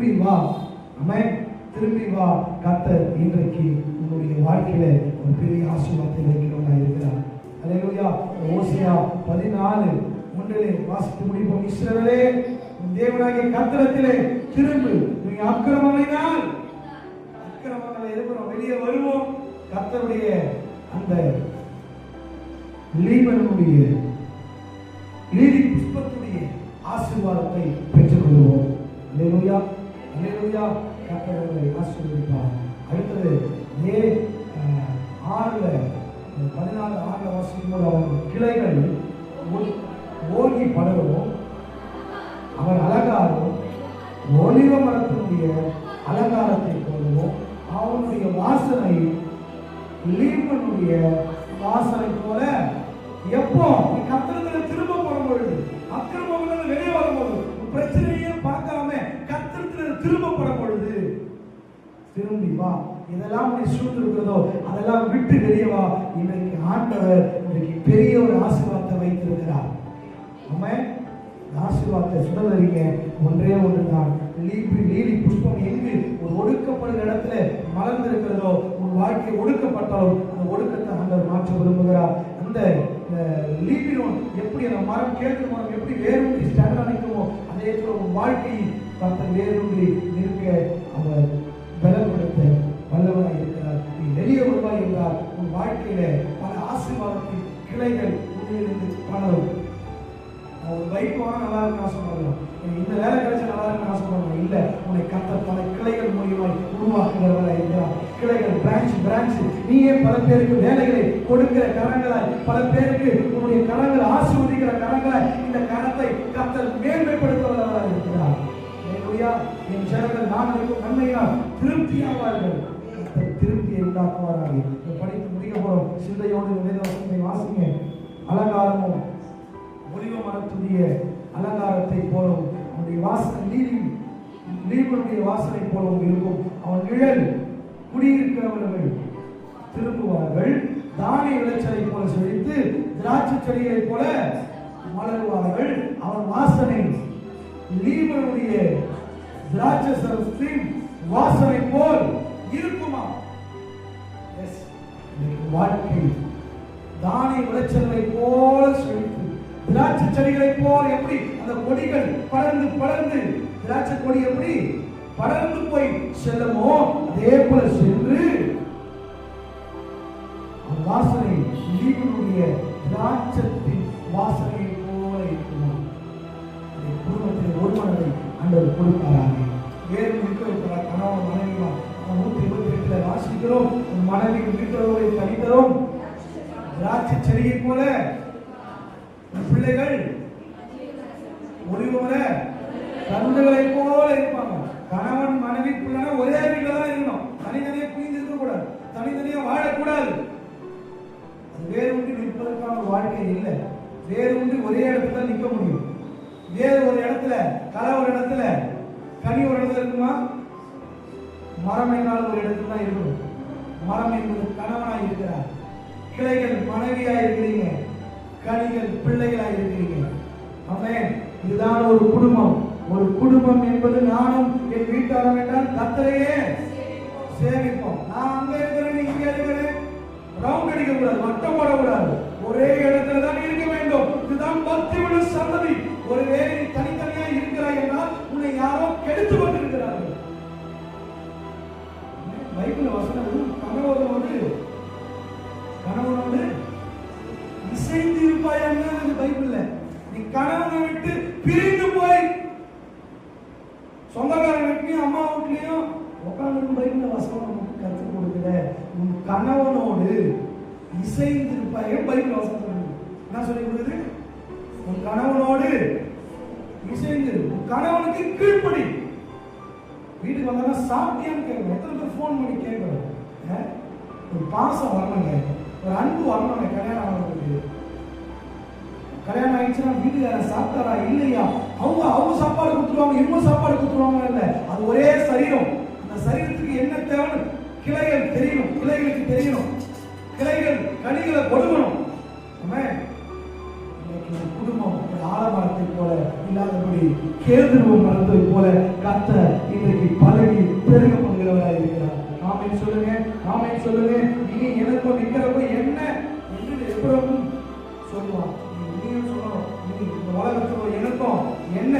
திரும்பி வா. அமேன் திரும்பி வா கத்தர் இன்றைக்கு உன்னுடைய வாழ்க்கையில ஒரு பெரிய ஆசீர்வாதத்தை வைக்கிறவங்க இருக்கிறார். அல்லேலூயா ஓசியா பதினாலு ஒன்றிலே வாசித்து முடிப்போம். இஸ்ரவேலே தேவனாகிய கத்திரத்திலே திரும்பு. நீங்க அக்கிரமங்களினால் அக்கிரமங்களை இருக்கிறோம் வெளியே வருவோம். கத்தருடைய அந்த லீபனுடைய நீதி புஷ்பத்துடைய ஆசீர்வாதத்தை பெற்றுக் கொள்வோம் அல்லேலூயா அல்லேலூயா கர்த்தரை ஆசீர்வதிப்பார். அடுத்தது ஏ அஹ், ஆறுல பதினாலு ஆறுல வாசிக்கும் போது அவன் கிளைகள் ஓங்கி படரும் அவர் அலங்காரம் ஒளிவ மரத்தினுடைய அலங்காரத்தை போலவும் அவனுடைய வாசனை லீமனுடைய வாசனை போல எப்போ? கத்திரத்தில் திரும்ப திரும்ப படும் பொழுது திரும்பி வா. இதெல்லாம் நீ சூழ்ந்திருக்கிறதோ அதெல்லாம் விட்டு வெளியே வா. இன்றைக்கு ஆண்டவர் இன்றைக்கு பெரிய ஒரு ஆசீர்வாதத்தை வைத்திருக்கிறார். ஆமென். இந்த ஆசீர்வாதத்தை சுடலறிங்க ஒன்றே ஒன்றுதான். லீபி லீலி புஷ்பம் எங்கு ஒரு ஒடுக்கப்படுகிற இடத்துல மலர்ந்திருக்கிறதோ உன் வாழ்க்கை ஒடுக்கப்பட்டாலும் அந்த ஒடுக்கத்தை ஆண்டவர் மாற்ற விரும்புகிறார். அந்த அஹ், லீபினோன் எப்படி அந்த மரம் கேட்கிற மரம் எப்படி வேறு ஸ்டாண்ட் நிற்குமோ அதே போல உன் வாழ்க்கையின் பத்த வேரூன்றி நிற்க அவர் பலப்படுத்த வல்லவராய் இருக்கிறார். நீ வெளியே வருவாய் என்றால் உன் வாழ்க்கையில பல ஆசீர்வாதத்தின் கிளைகள் உன்னிலிருந்து பலரும் நான் ஒரு பைக் வாங்க நல்லா இருக்குன்னு ஆசைப்படுறேன் எனக்கு இந்த வேலை கிடைச்சா நல்லா இருக்குன்னு ஆசைப்படுறேன் இல்ல. உன்னை கத்த பல கிளைகள் மூலியமாய் உருவாக்குகிறவராய் இருக்கிறார். கிளைகள் பிரான்ச் பிரான்ச் நீயே பல பேருக்கு வேலைகளை கொடுக்கிற கரங்களாய் பல பேருக்கு உன்னுடைய கரங்கள் ஆசீர்வதிக்கிற கரங்களாய் இந்த கரத்தை கத்தல் மேன்மைப்படுத்துவதாக ஹalleluya. என் ஜனங்கள் நான் இருக்கும் நன்மையால் திருப்தியாவார்கள் கர்த்தர் திருப்தியை உண்டாக்குவாராக. இந்த படிப்பு முடிய போறோம். சிந்தையோடு இந்த வேதவசனத்தை வாசிங்க. அலங்காரமும் ஒளிவ மரத்துடைய அலங்காரத்தை போலவும் அவனுடைய வாசனை நீரின் நீர்வனுடைய வாசனை போலவும் இருக்கும். அவன் நிழல் குடியிருக்கிறவர்கள் திரும்புவார்கள். தானிய விளைச்சலை போல செழித்து திராட்சை செடிகளை போல மலருவார்கள். அவன் வாசனை லீபனுடைய திராட்சை வாசனை போல் இருக்குமா? எஸ் வாழ்க்கை தானிய விளைச்சல்களை போல செழித்து திராட்சை செடிகளை போல் எப்படி அந்த கொடிகள் படர்ந்து படர்ந்து திராட்சை கொடி எப்படி படர்ந்து போய் செல்லுமோ அதே போல சென்று அந்த வாசனை திராட்சத்தின் வாசனையை கொடுத்தாராங்க வேறு நிற்க வைக்கிறார் கணவன் மனைவிமா நூத்தி இருபத்தி எட்டுல வாசிக்கிறோம். உன் மனைவி வீட்டோரை தனித்தரும். திராட்சை செடியை போல பிள்ளைகள் ஒளிவர கண்டுகளை போல இருப்பாங்க. கணவன் மனைவி பிள்ளைனா ஒரே வீட்டில் தான் இருக்கணும். தனித்தனியா புரிந்து இருக்க கூடாது தனித்தனியா வாழக்கூடாது. அது வேறு ஒன்று நிற்பதற்கான வாழ்க்கை இல்லை. வேறு ஒன்று ஒரே இடத்துல தான் நிற்க முடியும். வேறு ஒரு இடத்துல களை ஒரு இடத்துல கனி ஒரு இடத்துல இருக்குமா? மரம் என்றால் ஒரு இடத்துல தான் இருக்கும். மரம் என்பது கணவனாக இருக்கிறார். கிளைகள் மனைவியாக இருக்கிறீங்க. கனிகள் பிள்ளைகளாக இருக்கிறீங்க. அவன் இதுதான் ஒரு குடும்பம். ஒரு குடும்பம் என்பது நானும் என் வீட்டாரம் என்றால் கத்தரையே சேமிப்போம் நான் அங்க இருக்கிறேன் நீ இங்க இருக்கிறேன். ரவுண்ட் அடிக்க கூடாது வட்டம் போடக்கூடாது. ஒரே இடத்துல தான் இருக்க வேண்டும். இதுதான் பக்தியுள்ள சந்ததி. ஒருவேளை நீ தனித்தனியா இருக்கிறாய் என்றால் உன்னை யாரோ கெடுத்து கொண்டிருக்கிறார்கள். பைபிள் வசனம் கணவனோடு கணவனோடு இசைந்து இருப்பாய் என்ன பைபிள்ல நீ கணவனை விட்டு பிரிந்து போய் சொந்தக்காரன் வீட்லயும் அம்மா வீட்லயும் உட்காந்து பைபிள் வசனம் நமக்கு கற்றுக் கொடுக்கல. உன் கணவனோடு இசைந்து இருப்பாய் பைபிள் வசனம் என்ன சொல்லி கொடுக்குது? உன் கணவனோடு இசைந்து உன் கணவனுக்கு கீழ்ப்படி. வீட்டுக்கு வந்தா சாத்தியம் கேட்கணும் எத்தனை பேர் ஃபோன் பண்ணி கேட்கணும். ஒரு பாசம் வரணுங்க. ஒரு அன்பு வரணுங்க கல்யாணம் ஆகிறதுக்கு கல்யாணம் ஆயிடுச்சுன்னா வீட்டுக்காரன் சாப்பிட்டாரா இல்லையா? அவங்க அவங்க சாப்பாடு கொடுத்துருவாங்க இவங்க சாப்பாடு கொடுத்துருவாங்க இல்ல அது ஒரே சரீரம். அந்த சரீரத்துக்கு என்ன தேவைன்னு கிளைகள் தெரியணும் கிளைகளுக்கு தெரியணும். கிளைகள் கனிகளை கொடுக்கணும் கேதுருவ மரத்தை போல கத்த இன்றைக்கு பழகி பெருக பண்ணுகிறவராக இருக்கிறார் ஆமை சொல்லுங்க ஆமை சொல்லுங்க. நீ எனக்கும் நிக்கிறப்ப என்ன? என்று எப்பவும் சொல்லுவான் நீ- நீயும் சொல்லணும். நீ இந்த உலகத்துக்கு எனக்கும் என்ன?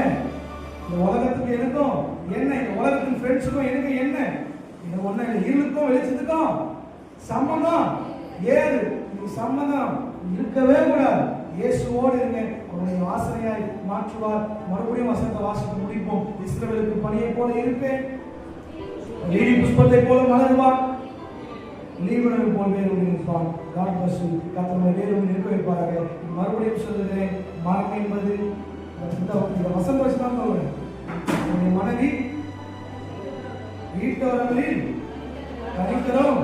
இந்த உலகத்துக்கு எனக்கும் என்ன? இந்த உலகத்தின் ஃப்ரெண்ட்ஸுக்கும் எனக்கு என்ன? இது ஒண்ணு இல்லை. இருளுக்கும் வெளிச்சத்துக்கும் சம்மதம் ஏது? இது சம்மதம் இருக்கவே கூடாது. இயேசுவோடு இருங்க அவருடைய வாசனையாய் மாற்றுவார். மறுபடியும் வசனத்தை வாசித்து முடிப்போம். இஸ்ரவேலுக்கு பணியை போல இருப்பேன். லீலி புஷ்பத்தை போல மலருவார். லீவனல் போல் வேறு இருப்பான். காட் பஸ் கத்தனை வேறு ஒன்று இருக்க மறுபடியும் சொல்லுகிறேன் மனம் என்பது இந்த வசந்த வச்சு தான் சொல்லுவேன் உன்னுடைய மனைவி வீட்டோரங்களில் கனித்தரும்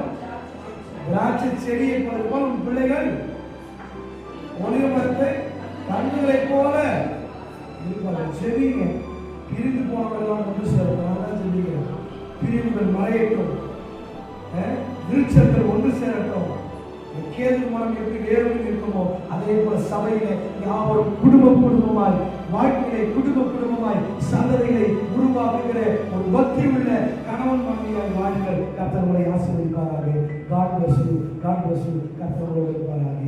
திராட்சை செடியை போல உன் பிள்ளைகள் ஒளிய தங்களை போல இருப்பார்கள் செவிங்க. பிரிந்து போனவர்கள்லாம் ஒன்று சேரும் நான் தான் சொல்லிக்கிறேன். பிரிவுகள் மறையட்டும். விருட்சங்கள் ஒன்று சேரட்டும். கேது மரம் எப்படி வேறு இருக்குமோ அதே போல சபையில யாவரும் குடும்ப குடும்பமாய் வாழ்க்கையை குடும்ப குடும்பமாய் சந்ததிகளை உருவாக்குகிற ஒரு பக்தி உள்ள கணவன் மனைவியாய் வாழ்கள் கத்தவங்களை ஆசீர்வதிப்பாராக. காட் பசு காட் பசு கத்தவங்களை இருப்பாராக